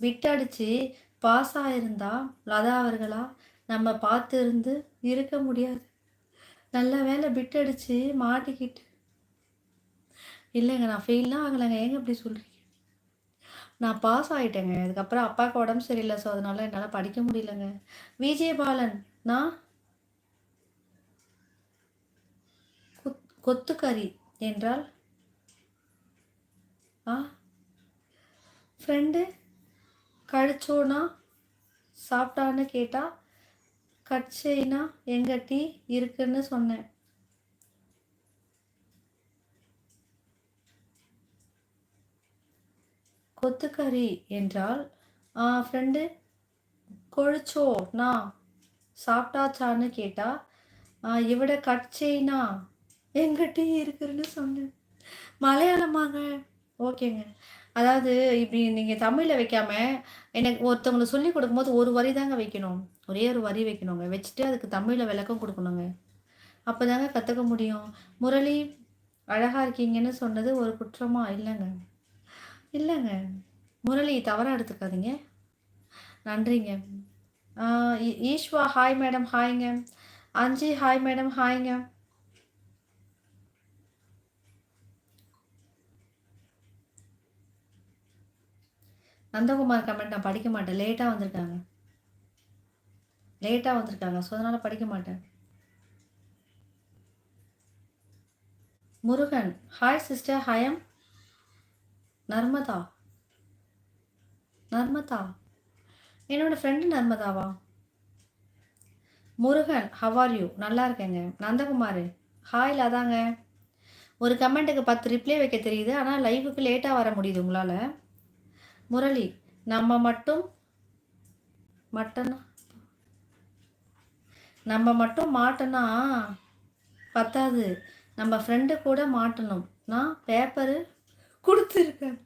விட்டடிச்சு pass ஆயிருந்தா லதா அவர்களா? நம்ம பார்த்து இருந்து இருக்க முடியாது. நல்ல வேலை அடித்து மாட்டிக்கிட்டு. இல்லைங்க நான் ஃபெயிலாம் ஆகலைங்க. ஏங்க அப்படி சொல்கிறீங்க நான் பாஸ் ஆகிட்டேங்க அதுக்கப்புறம் அப்பாவுக்கு உடம்பு சரியில்லை. ஸோ அதனால என்னால் படிக்க முடியலங்க. விஜயபாலன் நான் கொத்துக்கறி என்றால்? ஆ? ஃப்ரெண்டு கழிச்சோனா சாப்பிட்டான்னு கேட்டால் கட்சைனா எங்கள் டீ இருக்குன்னு சொன்னேன். கொத்துக்கறி என்றால்? ஃப்ரெண்டு கொழிச்சோ நான் சாப்பிட்டாச்சான்னு கேட்டா இவட கட்சைனா எங்க டீ இருக்குன்னு சொன்னேன். மலையாளமாங்க. ஓகேங்க. அதாவது இப்படி நீங்கள் தமிழில் வைக்காம எனக்கு ஒருத்தவங்களுக்கு சொல்லி கொடுக்கும்போது ஒரு வரி தாங்க வைக்கணும். ஒரே ஒரு வரி வைக்கணுங்க. வச்சுட்டு அதுக்கு தமிழில் விளக்கம் கொடுக்கணுங்க. அப்போ தாங்க கற்றுக்க முடியும். முரளி அழகாக இருக்கீங்கன்னு சொன்னது ஒரு குற்றமா? இல்லைங்க. இல்லைங்க. முரளி தவறாக எடுத்துக்காதீங்க. நன்றிங்க. ஈஸ்வா ஹாய் மேடம் ஹாய்ங்க. அஞ்சு ஹாய் மேடம் ஹாய்ங்க. நந்தகுமார் கமெண்ட் நான் படிக்க மாட்டேன். லேட்டாக வந்திருக்காங்க. லேட்டாக வந்திருக்காங்க. ஸோ அதனால் படிக்க மாட்டேன். Murugan. Hi sister I'm Narmada. Narmada. என்னோட ஃப்ரெண்டு நர்மதாவா? முருகன் ஹவார் யூ நல்லா இருக்கேங்க. நந்தகுமார். ஹாய் அதாங்க ஒரு கமெண்ட்டுக்கு பத்து ரிப்ளை வைக்க தெரியுது. ஆனால் லைவுக்கு லேட்டாக வர முடியுது உங்களால். முரளி நம்ம மட்டும் மட்டனா? நம்ம மட்டும் மாட்டனா? பத்தாது. நம்ம ஃப்ரெண்டு கூட மாட்டணும். நான் பேப்பரு கொடுத்துருக்கேன்.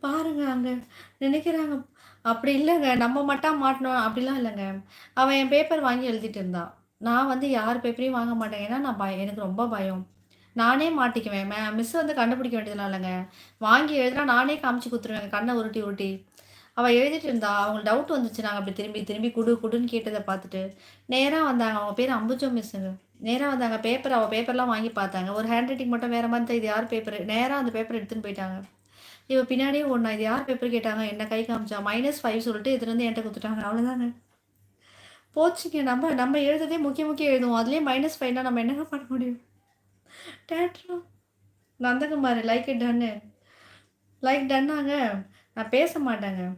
பாருங்க அங்கே நினைக்கிறாங்க. அப்படி இல்லைங்க. நம்ம மட்டும் மாட்டணும். அப்படிலாம் இல்லைங்க. அவன் என் பேப்பர் வாங்கி எழுதிட்டு இருந்தான். நான் வந்து யார் பேப்பரையும் வாங்க மாட்டேன். ஏன்னா நான் பயம் எனக்கு ரொம்ப பயம். நானே மாட்டிக்குவேன் மே மிஸ் வந்து கண்டுபிடிக்க வேண்டியதுலாம் இல்லைங்க. வாங்கி எழுதுனா நானே காமிச்சு கொடுத்துருவேன் கண்ணை உருட்டி உருட்டி. அவள் எழுதிட்டு இருந்தா அவங்களுக்கு டவுட் வந்துச்சு நாங்கள் அப்படி திரும்பி திரும்பி குடு குடுன்னு கேட்டதை பார்த்துட்டு நேராக வந்தாங்க அவங்க பேர் அம்புஜோ மிஸ்ஸுங்க நேராக வந்தாங்க பேப்பர் அவள் பேப்பர்லாம் வாங்கி பார்த்தாங்க. ஒரு ஹேண்ட் ரைட்டிங் மட்டும் வேறு மாதிரி இது யார் பேப்பர் நேராக அந்த பேப்பர் எடுத்துன்னு போயிட்டாங்க. இவ பின்னாடியே ஒன்றா இது யார் பேப்பர் கேட்டாங்க என்ன கை காமிச்சா மைனஸ் ஃபைவ் சொல்லிட்டு இதுலேருந்து என்கிட்ட கொடுத்துட்டாங்க அவ்வளோதாங்க போச்சுங்க நம்ம நம்ம எழுதுறதே முக்கிய முக்கிய எழுதுவோம். அதுலேயே மைனஸ் ஃபைவ்னால் நம்ம என்னங்க பண்ண முடியும்? டேட்ரோ நந்தகுமார் லைக் டன்னு லைக் டன்னாங்க நான் பேச மாட்டேங்க.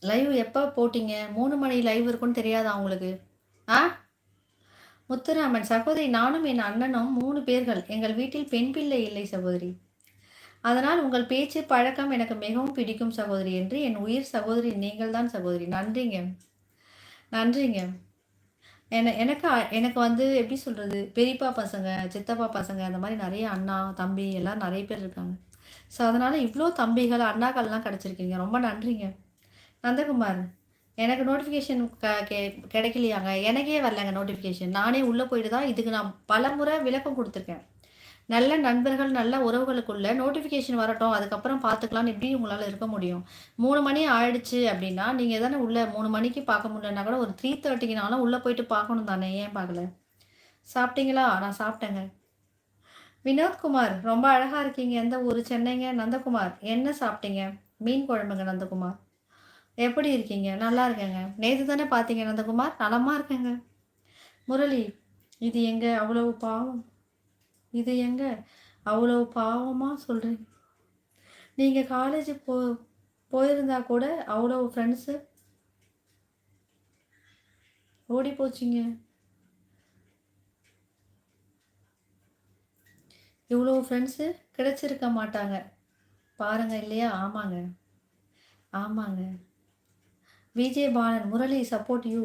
லைவ் எப்போ போட்டிங்க? மூணு மணி லைவ் இருக்குன்னு தெரியாதா உங்களுக்கு? ஆ? முத்துராமன் சகோதரி நானும் என் அண்ணனும் மூணு பேர்கள். எங்கள் வீட்டில் பெண் பிள்ளை இல்லை சகோதரி. அதனால் உங்கள் பேச்சு பழக்கம் எனக்கு மிகவும் பிடிக்கும் சகோதரி என்று என் உயிர் சகோதரி நீங்கள் தான் சகோதரி. நன்றிங்க. நன்றிங்க. என எனக்கு எனக்கு வந்து எப்படி சொல்கிறது பெரியப்பா பசங்க சித்தப்பா பசங்க அந்த மாதிரி நிறைய அண்ணா தம்பி எல்லாம் நிறைய பேர் இருக்காங்க. ஸோ அதனால் இவ்வளோ தம்பிகள் அண்ணாக்கள்லாம் கிடச்சிருக்கீங்க. ரொம்ப நன்றிங்க. நந்தகுமார் எனக்கு நோட்டிஃபிகேஷன் க கே கிடைக்கலையாங்க. எனக்கே வரலங்க நோட்டிஃபிகேஷன் நானே உள்ளே போயிட்டு தான் இதுக்கு நான் பல முறை விளக்கம் கொடுத்துருக்கேன். நல்ல நண்பர்கள் நல்ல உறவுகளுக்குள்ள நோட்டிஃபிகேஷன் வரட்டும். அதுக்கப்புறம் பார்த்துக்கலாம்னு எப்படி உங்களால் இருக்க முடியும்? மூணு மணி ஆயிடுச்சு அப்படின்னா நீங்கள் எதானே உள்ள மூணு மணிக்கு பார்க்க முடியலன்னா கூட ஒரு த்ரீ தேர்ட்டிக்குனாலும் உள்ளே போயிட்டு பார்க்கணும் தானே. ஏன் பார்க்கல? சாப்பிட்டீங்களா? நான் சாப்பிட்டேங்க. வினோத்குமார் ரொம்ப அழகாக இருக்கீங்க. எந்த ஊர்? சென்னைங்க? நந்தகுமார். என்ன சாப்பிட்டீங்க? மீன் குழம்புங்க நந்தகுமார். எப்படி இருக்கீங்க? நல்லா இருக்கேங்க. நேற்று தானே பார்த்தீங்க நந்தகுமார். நலமாக இருக்கேங்க. முரளி இது எங்கே? அவ்வளவு பாவம். இது எங்க? அவ்வளோ பாவமாக சொல்கிறீங்க நீங்கள் காலேஜ் போ போயிருந்தா கூட அவ்வளோ ஃப்ரெண்ட்ஸு ஓடி போச்சிங்க. இவ்வளோ ஃப்ரெண்ட்ஸு கிடைச்சிருக்க மாட்டாங்க. பாருங்க இல்லையா? ஆமாங்க. ஆமாங்க. Vijay Balan Murali support you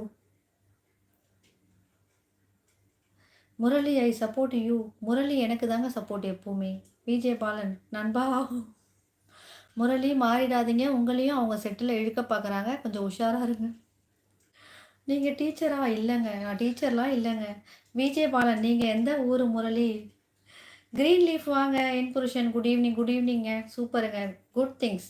Murali I support you Murali எனக்கு தாங்க சப்போர்ட் எப்பவுமே. விஜய் பாலன் நண்பா. முரளி மாறிடாதீங்க. உங்களையும் அவங்க செட்டில் இழுக்க பார்க்குறாங்க கொஞ்சம் உஷாராக இருங்க. நீங்கள் டீச்சரா இல்லைங்க. நான் டீச்சர்லாம் இல்லைங்க. விஜய் பாலன் நீங்கள் எந்த ஊர் முரளி? க்ரீன் லீஃப் வாங்க என் புருஷன். குட் ஈவினிங் குட் ஈவினிங்க சூப்பருங்க குட் திங்ஸ்